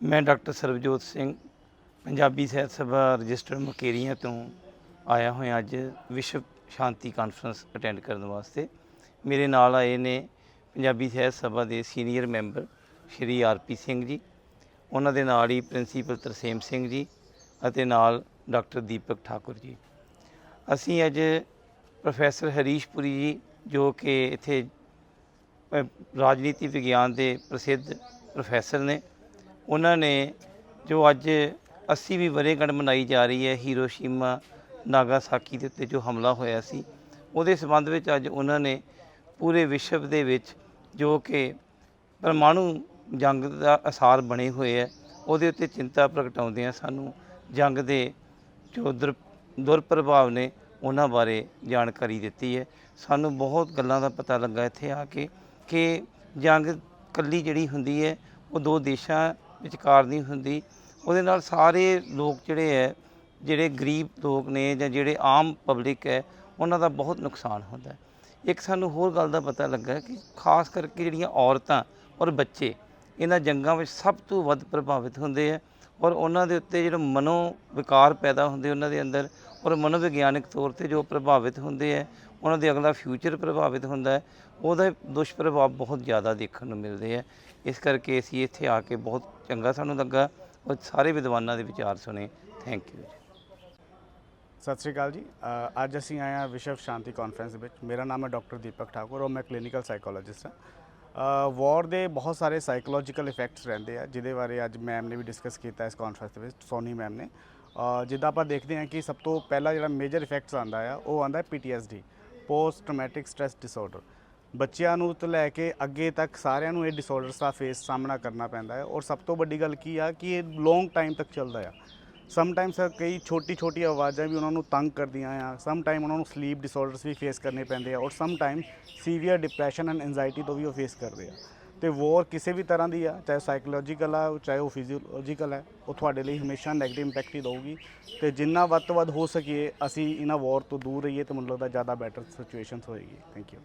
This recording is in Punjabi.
ਮੈਂ ਡਾਕਟਰ ਸਰਬਜੋਤ ਸਿੰਘ, ਪੰਜਾਬੀ ਸਾਹਿਤ ਸਭਾ ਰਜਿਸਟਰਡ ਮਕੇਰੀਆਂ ਤੋਂ ਆਇਆ ਹੋਇਆ ਅੱਜ ਵਿਸ਼ਵ ਸ਼ਾਂਤੀ ਕਾਨਫਰੰਸ ਅਟੈਂਡ ਕਰਨ ਵਾਸਤੇ। ਮੇਰੇ ਨਾਲ ਆਏ ਨੇ ਪੰਜਾਬੀ ਸਾਹਿਤ ਸਭਾ ਦੇ senior member Shri RP Singh ji, ਉਹਨਾਂ ਦੇ ਨਾਲ ਹੀ ਪ੍ਰਿੰਸੀਪਲ ਤਰਸੇਮ ਸਿੰਘ ਜੀ ਅਤੇ ਨਾਲ ਡਾਕਟਰ ਦੀਪਕ ਠਾਕੁਰ ਜੀ। ਅਸੀਂ ਅੱਜ ਪ੍ਰੋਫੈਸਰ ਹਰੀਸ਼ ਪੁਰੀ ਜੀ, ਜੋ ਕਿ ਇੱਥੇ ਰਾਜਨੀਤੀ ਵਿਗਿਆਨ ਦੇ ਪ੍ਰਸਿੱਧ ਪ੍ਰੋਫੈਸਰ ਨੇ ਉਹਨਾਂ ਨੇ ਜੋ ਅੱਜ 80ਵੀਂ ਵਰ੍ਹੇਗੰਢ ਮਨਾਈ ਜਾ ਰਹੀ ਹੈ ਹੀਰੋਸ਼ੀਮਾ ਨਾਗਾਸਾਕੀ ਦੇ ਉੱਤੇ ਜੋ ਹਮਲਾ ਹੋਇਆ ਸੀ, ਉਹਦੇ ਸੰਬੰਧ ਵਿੱਚ ਅੱਜ ਉਹਨਾਂ ਨੇ ਪੂਰੇ ਵਿਸ਼ਵ ਦੇ ਵਿੱਚ ਜੋ ਕਿ ਪਰਮਾਣੂ ਜੰਗ ਦਾ ਅਸਾਰ ਬਣੇ ਹੋਏ ਹੈ, ਉਹਦੇ ਉੱਤੇ ਚਿੰਤਾ ਪ੍ਰਗਟਾਉਂਦਿਆਂ ਸਾਨੂੰ ਜੰਗ ਦੇ ਜੋ ਦੁਰ, ਦੁਰਪ੍ਰਭਾਵ ਨੇ ਉਹਨਾਂ ਬਾਰੇ ਜਾਣਕਾਰੀ ਦਿੱਤੀ ਹੈ। ਸਾਨੂੰ ਬਹੁਤ ਗੱਲਾਂ ਦਾ ਪਤਾ ਲੱਗਾ ਇੱਥੇ ਆ ਕੇ ਕਿ ਜੰਗ ਕੱਲੀ ਜਿਹੜੀ ਹੁੰਦੀ ਹੈ, ਉਹ ਦੋ ਦੇਸ਼ਾਂ ਵਿਚਕਾਰ ਨਹੀਂ ਹੁੰਦੀ। ਉਹਦੇ ਨਾਲ ਸਾਰੇ ਲੋਕ ਜਿਹੜੇ ਹੈ, ਜਿਹੜੇ ਗਰੀਬ ਲੋਕ ਨੇ ਜਾਂ ਜਿਹੜੇ ਆਮ ਪਬਲਿਕ ਹੈ, ਉਹਨਾਂ ਦਾ ਬਹੁਤ ਨੁਕਸਾਨ ਹੁੰਦਾ ਹੈ। ਇੱਕ ਸਾਨੂੰ ਹੋਰ ਗੱਲ ਦਾ ਪਤਾ ਲੱਗਾ ਕਿ ਖਾਸ ਕਰਕੇ ਜਿਹੜੀਆਂ ਔਰਤਾਂ ਔਰ ਬੱਚੇ, ਇਹਨਾਂ ਜੰਗਾਂ ਵਿੱਚ ਸਭ ਤੋਂ ਵੱਧ ਪ੍ਰਭਾਵਿਤ ਹੁੰਦੇ ਆ ਔਰ ਉਹਨਾਂ ਦੇ ਉੱਤੇ ਜਿਹੜਾ ਮਨੋ ਵਿਕਾਰ ਪੈਦਾ ਹੁੰਦੇ, ਉਹਨਾਂ ਦੇ ਅੰਦਰ ਔਰ ਮਨੋਵਿਗਿਆਨਕ ਤੌਰ ਤੇ ਜੋ ਪ੍ਰਭਾਵਿਤ ਹੁੰਦੇ ਆ ਉਹਨਾਂ ਦੇ ਅਗਲਾ ਫਿਊਚਰ ਪ੍ਰਭਾਵਿਤ ਹੁੰਦਾ ਹੈ, ਉਹਦਾ ਦੁਸ਼ਪ੍ਰਭਾਵ ਬਹੁਤ ਜ਼ਿਆਦਾ ਦੇਖਣ ਨੂੰ ਮਿਲਦੇ ਆ ਇਸ ਕਰਕੇ ਅਸੀਂ ਇੱਥੇ ਆ ਕੇ ਬਹੁਤ ਚੰਗਾ ਸਾਨੂੰ ਲੱਗਾ ਔਰ ਸਾਰੇ ਵਿਦਵਾਨਾਂ ਦੇ ਵਿਚਾਰ ਸੁਣੇ। ਥੈਂਕ ਯੂ ਸਤਿ ਸ਼੍ਰੀ ਅਕਾਲ ਜੀ। ਅੱਜ ਅਸੀਂ ਆਏ ਹਾਂ ਵਿਸ਼ਵ ਸ਼ਾਂਤੀ ਕਾਨਫਰੰਸ ਵਿੱਚ। ਮੇਰਾ ਨਾਮ ਹੈ ਡਾਕਟਰ ਦੀਪਕ ਠਾਕੁਰ ਔਰ ਮੈਂ ਕਲੀਨਿਕਲ ਸਾਈਕੋਲੋਜਿਸਟ ਹਾਂ। ਵਾਰ ਦੇ ਬਹੁਤ ਸਾਰੇ ਸਾਈਕੋਲੋਜੀਕਲ ਇਫੈਕਟਸ ਰਹਿੰਦੇ ਆ, ਜਿਹਦੇ ਬਾਰੇ ਅੱਜ ਮੈਮ ਨੇ ਵੀ ਡਿਸਕਸ ਕੀਤਾ ਇਸ ਕਾਨਫਰੰਸ ਦੇ ਵਿੱਚ ਸੋਨੀ ਮੈਮ ਨੇ। ਜਿੱਦਾਂ ਆਪਾਂ ਦੇਖਦੇ ਹਾਂ ਕਿ ਸਭ ਤੋਂ ਪਹਿਲਾ ਜਿਹੜਾ ਮੇਜਰ ਇਫੈਕਟਸ ਆਂਦਾ ਆ, ਉਹ ਆਂਦਾ PTSD post traumatic stress disorder ਬੱਚਿਆਂ ਨੂੰ ਤੋਂ ਲੈ ਕੇ ਅੱਗੇ ਤੱਕ ਸਾਰਿਆਂ ਨੂੰ ਇਹ ਡਿਸਆਰਡਰਸ ਦਾ ਫੇਸ ਸਾਹਮਣਾ ਕਰਨਾ ਪੈਂਦਾ ਹੈ ਔਰ ਸਭ ਤੋਂ ਵੱਡੀ ਗੱਲ ਕੀ ਆ, ਕਿ ਇਹ ਲੌਂਗ ਟਾਈਮ ਤੱਕ ਚੱਲਦਾ ਆ। ਸਮ ਟਾਈਮ ਸਰ ਕਈ ਛੋਟੀ ਛੋਟੀ ਆਵਾਜ਼ਾਂ ਵੀ ਉਹਨਾਂ ਨੂੰ ਤੰਗ ਕਰਦੀਆਂ ਆ। ਸਮ ਟਾਈਮ ਉਹਨਾਂ ਨੂੰ ਸਲੀਪ ਡਿਸਆਰਡਰਸ ਵੀ ਫੇਸ ਕਰਨੇ ਪੈਂਦੇ ਆ ਔਰ some time severe depression and anxiety ਤੋਂ ਵੀ ਉਹ ਫੇਸ ਕਰਦੇ ਆ। ਤੇ ਵੋਰ ਕਿਸੇ ਵੀ ਤਰ੍ਹਾਂ ਦੀ ਆ, ਚਾਹੇ ਸਾਈਕੋਲੋਜੀਕਲ ਆ, ਚਾਹੇ ਉਹ ਫਿਜ਼ੀਓਲੋਜੀਕਲ ਹੈ, ਉਹ ਤੁਹਾਡੇ ਲਈ ਹਮੇਸ਼ਾ ਨੈਗੇਟਿਵ ਇੰਪੈਕਟ ਹੀ ਦਊਗੀ। ਤੇ ਜਿੰਨਾ ਵੱਧ ਤੋਂ ਵੱਧ ਹੋ ਸਕੀਏ ਅਸੀਂ ਇਹਨਾਂ ਵੋਰ ਤੋਂ ਦੂਰ ਰਹੀਏ ਤੇ ਮੈਨੂੰ ਲੱਗਦਾ ਜ਼ਿਆਦਾ ਬੈਟਰ ਸਿਚੁਏਸ਼ਨਸ ਹੋਏਗੀ। Thank you